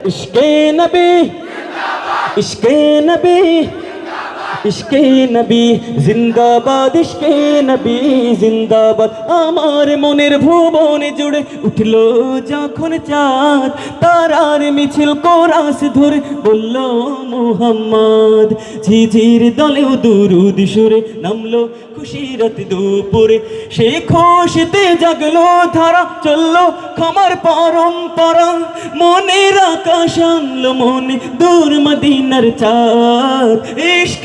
ইশকে নবী ইশকে নবী। ইশকে নবী, জিন্দাবাদ, ইশকে নবী, জিন্দাবাদ। আমার মনের ভুবনে জুড়ে উঠল যখন চাঁদ, তারার মিছিল কোরাস ধরে বলল, মুহাম্মদ, ঝিঝির দলেও দুরুদ সুরে নামলো খুশিরত দুপুরে। সে খুশিতে জাগলো, ধারা চলল খামার পরম্পরা। মনের আকাশ আনলো মনে দূর মদিনার চাঁদ। ইশক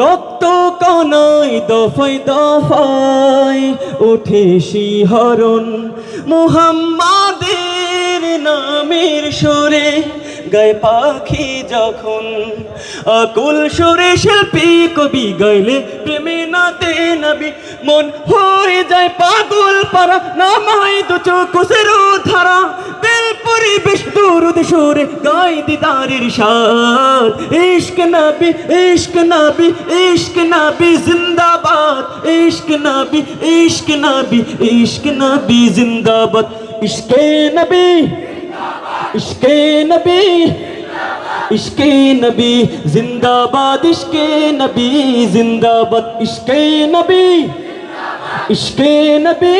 রক্ত কনায় দফায় দফায় উঠে শিহরণ। মুহাম্মাদের নামের সুরে গায়ে পাখি যখন আকুল সুরে শিল্পী কবি গাইলে প্রেমে নাতে নবী। মন হয়ে যায় পাগল পারা নামাই দু চোখের ধারা। দিল পরিবেশ দুরুদ সুরে গাই দিদারের সাথ ইশক নবী ইশক নবী ইশক নবী জিন্দাবাদ। ইশক নবী ইশক নবী ইশক নবী জিন্দাবাদ। ইশকে নবী ইশকে নবী ইশকে নবী জিন্দাবাদ। ইশকে নবী জিন্দাবাদ। ইশকে নবী ইশকে নবী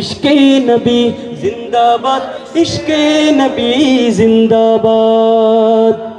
ইশকে নবী জিন্দাবাদ। ইশকে নবী জিন্দাবাদ।